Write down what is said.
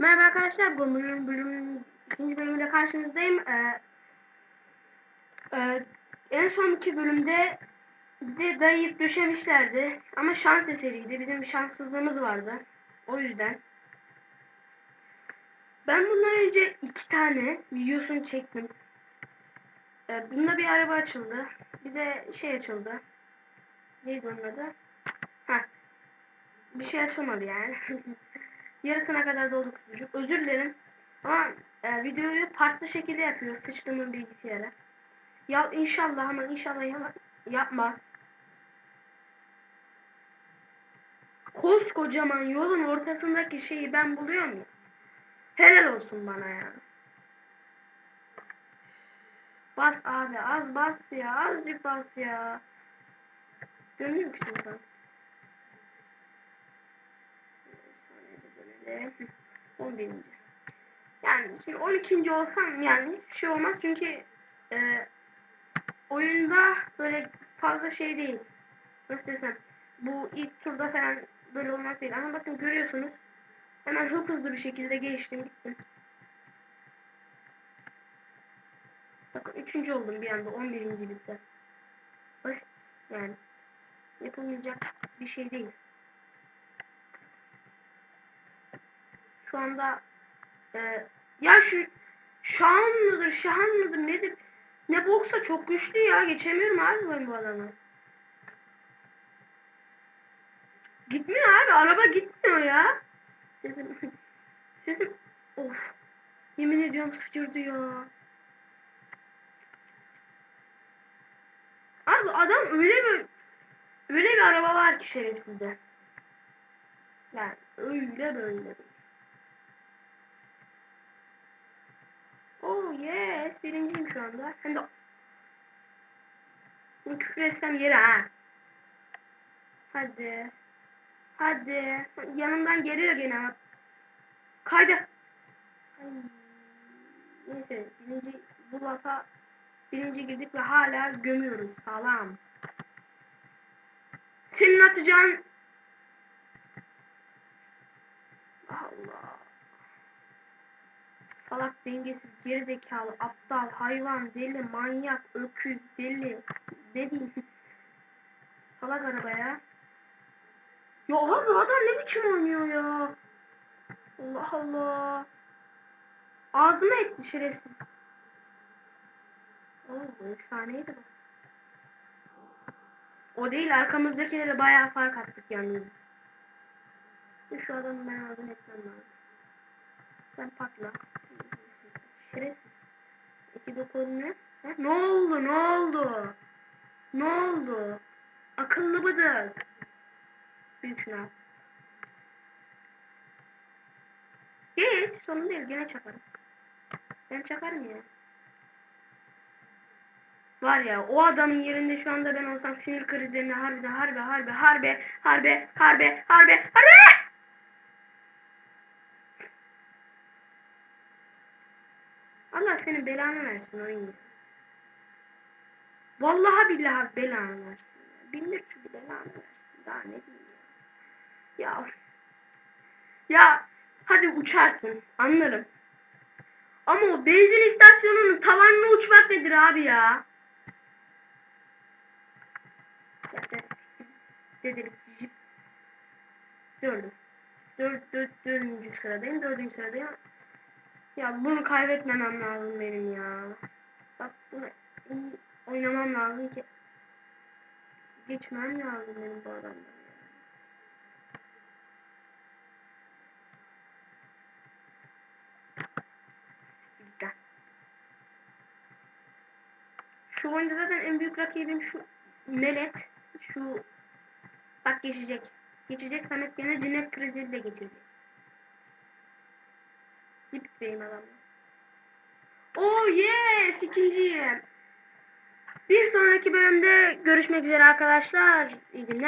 Merhaba arkadaşlar, bu bölüm, bölüm ikinci bölümde karşınızdayım. Ee, e, en son iki bölümde bizi dayayıp döşemişlerdi. Ama şans eseriydi. Bizim şanssızlığımız vardı. O yüzden. Ben bundan önce iki tane videosunu çektim. Ee, bunda bir araba açıldı. Bir de şey açıldı. Neydi onun adı? Heh. Bir şey açılmadı yani. Yarısına kadar dolduk çocuk. Özür dilerim. Ama e, videoyu farklı şekilde yapıyor. Sıçtığımın bilgisayara. Ya inşallah ama inşallah ya, yapmaz. Koskocaman yolun ortasındaki şeyi ben buluyorum ya. Helal olsun bana ya. Bas abi az bas ya azıcık bas ya. Dönüyor ki şuradan. 11. Yani şimdi 12. olsam yani hiçbir şey olmaz çünkü e, oyunda böyle fazla şey değil. Nasıl desem bu ilk turda falan böyle olmak değil. Ama bakın görüyorsunuz hemen hıp hızlı bir şekilde geçtim gittim. Bakın 3. oldum bir anda 11. ligde. Basit yani. Yapılmayacak bir şey değil. Şu anda e, ya şu Şahan mıdır, Şahan mıdır nedir? Ne boksa çok güçlü ya. Geçemiyorum abi ben bu adamı. Gitmiyor abi. Araba gitmiyor ya. Sesim, sesim, of. Yemin ediyorum sıçırdı ya. Abi adam öyle bir öyle bir araba var ki şerefsizde. Yani öyle böyle değil. Oh yes. Birinciyim şu anda. Hem de Bunu küfür etsem yere ha. Hadi. Hadi. Yanımdan geliyor gene. Kaydı. Ay. Neyse. Birinci bu lafa birinci girdik ve hala gömüyoruz. Sağlam. Senin atacağın Allah. Salak, dengesiz, gerizekalı, aptal, hayvan, deli, manyak, öküz, deli, deli. Salak arabaya. Ya abi adam ne biçim oynuyor ya? Allah Allah. Ağzıma etti şerefsiz. Oo, efsaneydi bu. O değil arkamızdakilere bayağı fark attık yalnız. Şu adamı ben ağzını etmem lazım. Sen patla. Şerefsiz. İki dokun ne? Oldu? Ne oldu? Ne oldu? Akıllı bıdık. Büyük şınav. Geç. Sorun değil. Gene çakarım. Ben çakarım ya. Var ya o adamın yerinde şu anda ben olsam sinir krizlerine harbi harbi harbi harbi harbi harbi harbi harbi Allah senin belanı versin oyun. Vallahi billahi belanı versin. Bindir çünkü belanı versin. Daha ne diyeyim ya. Ya. Ya hadi uçarsın anlarım. Ama o benzin istasyonunun tavanına uçmak nedir abi ya? Dedelik jip. Dördüm. Dört, dört, dördüncü sıradayım. Dördüncü sıradayım. Ya bunu kaybetmemem lazım benim ya. Bak bunu oynamam lazım ki. Geçmem lazım benim bu adamdan. Şu oyunda zaten en büyük rakibim şu Melet. Şu bak geçecek. Geçecek Samet gene cinnet krizi de geçecek. Git benim adam. Oh yes! ikinciyim. Bir sonraki bölümde görüşmek üzere arkadaşlar. İyi günler.